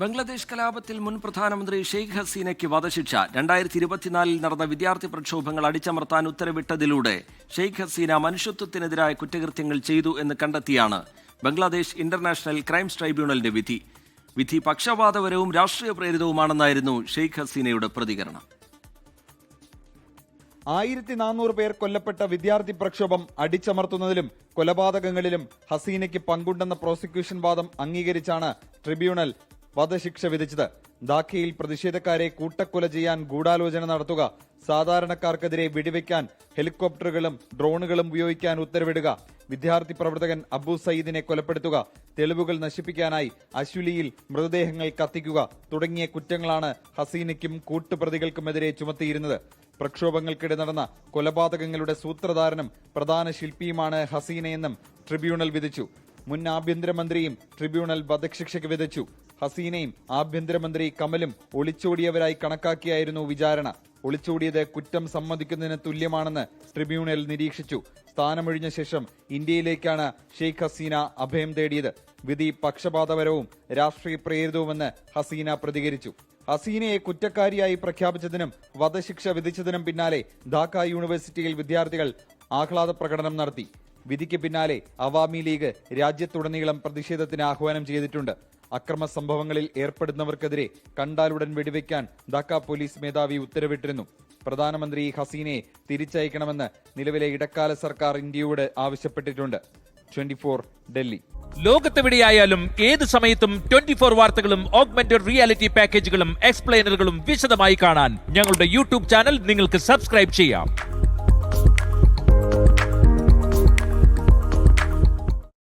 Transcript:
ബംഗ്ലാദേശ് കലാപത്തിൽ മുൻ പ്രധാനമന്ത്രി ഷെയ്ഖ് ഹസീനയ്ക്ക് വധശിക്ഷ. രണ്ടായിരത്തി ഇരുപത്തിനാലിൽ നടന്ന വിദ്യാർത്ഥി പ്രക്ഷോഭങ്ങൾ അടിച്ചമർത്താൻ ഉത്തരവിട്ടതിലൂടെ ഷെയ്ഖ് ഹസീന മനുഷ്യത്വത്തിനെതിരായ കുറ്റകൃത്യങ്ങൾ ചെയ്തു എന്ന് കണ്ടെത്തിയാണ് ബംഗ്ലാദേശ് ഇന്റർനാഷണൽ ക്രൈംസ് ട്രൈബ്യൂണലിന്റെ വിധി. വിധി പക്ഷപാതപരവും രാഷ്ട്രീയ പ്രേരിതവുമാണെന്നായിരുന്നു ഷെയ്ഖ് ഹസീനയുടെ പ്രതികരണം. ആയിരത്തി നാനൂറ് പേർ കൊല്ലപ്പെട്ട വിദ്യാർത്ഥി പ്രക്ഷോഭം അടിച്ചമർത്തുന്നതിലും കൊലപാതകങ്ങളിലും ഹസീനയ്ക്ക് പങ്കുണ്ടെന്ന പ്രോസിക്യൂഷൻ വാദം അംഗീകരിച്ചാണ് ട്രിബ്യൂണൽ വധശിക്ഷ വിധിച്ചത്. ധാക്കയിൽ പ്രതിഷേധക്കാരെ കൂട്ടക്കൊല ചെയ്യാൻ ഗൂഢാലോചന നടത്തുക. സാധാരണക്കാർക്കെതിരെ വെടിവെക്കാൻ ഹെലികോപ്റ്ററുകളും ഡ്രോണുകളും ഉപയോഗിക്കാൻ ഉത്തരവിടുക. വിദ്യാർത്ഥി പ്രവർത്തകൻ അബു സയ്യിദിനെ കൊലപ്പെടുത്തുക. തെളിവുകൾ നശിപ്പിക്കാനായി അശ്വലിയിൽ മൃതദേഹങ്ങൾ കത്തിക്കുക തുടങ്ങിയ കുറ്റങ്ങളാണ് ഹസീനയ്ക്കും കൂട്ടുപ്രതികൾക്കുമെതിരെ ചുമത്തിയിരുന്നത്. പ്രക്ഷോഭങ്ങൾക്കിടെ നടന്ന കൊലപാതകങ്ങളുടെ സൂത്രധാരനും പ്രധാന ശില്പിയുമാണ് ഹസീനയെന്നും ട്രിബ്യൂണൽ വിധിച്ചു. മുൻ ആഭ്യന്തരമന്ത്രിയും ട്രിബ്യൂണൽ വധശിക്ഷയ്ക്ക് വിധിച്ചു. ഹസീനയും ആഭ്യന്തരമന്ത്രി കമലും ഒളിച്ചോടിയവരായി കണക്കാക്കിയായിരുന്നു വിചാരണ. ഒളിച്ചോടിയത് കുറ്റം സമ്മതിക്കുന്നതിന് തുല്യമാണെന്ന് ട്രിബ്യൂണൽ നിരീക്ഷിച്ചു. സ്ഥാനമൊഴിഞ്ഞ ശേഷം ഇന്ത്യയിലേക്കാണ് ഷെയ്ഖ് ഹസീന അഭയം തേടിയത്. വിധി പക്ഷപാതപരവും രാഷ്ട്രീയ പ്രേരിതവുമെന്ന് ഹസീന പ്രതികരിച്ചു. ഹസീനയെ കുറ്റക്കാരിയായി പ്രഖ്യാപിച്ചതിനും വധശിക്ഷ വിധിച്ചതിനും പിന്നാലെ ധാക്ക യൂണിവേഴ്സിറ്റിയിൽ വിദ്യാർത്ഥികൾ ആഹ്ലാദ പ്രകടനം നടത്തി. വിധിക്ക് പിന്നാലെ അവാമി ലീഗ് രാജ്യത്തുടനീളം പ്രതിഷേധത്തിന് ആഹ്വാനം ചെയ്തിട്ടുണ്ട്. അക്രമ സംഭവങ്ങളിൽ ഏർപ്പെടുന്നവർക്കെതിരെ കണ്ടാലുടൻ വെടിവെക്കാൻ ധാക്ക പോലീസ് മേധാവി ഉത്തരവിട്ടിരുന്നു. പ്രധാനമന്ത്രി ഹസീനയെ തിരിച്ചയക്കണമെന്ന് നിലവിലെ ഇടക്കാല സർക്കാർ ഇന്ത്യയോട് ആവശ്യപ്പെട്ടിട്ടുണ്ട്. ട്വന്റി ഡൽഹി. ലോകത്തെവിടെയായാലും ഏത് സമയത്തും ട്വന്റി ഫോർ വാർത്തകളും ഓഗ്മെന്റഡ് റിയാലിറ്റി പാക്കേജുകളും എക്സ്പ്ലെയിനറുകളും വിശദമായി കാണാൻ ഞങ്ങളുടെ യൂട്യൂബ് ചാനൽ നിങ്ങൾക്ക് സബ്സ്ക്രൈബ് ചെയ്യാം.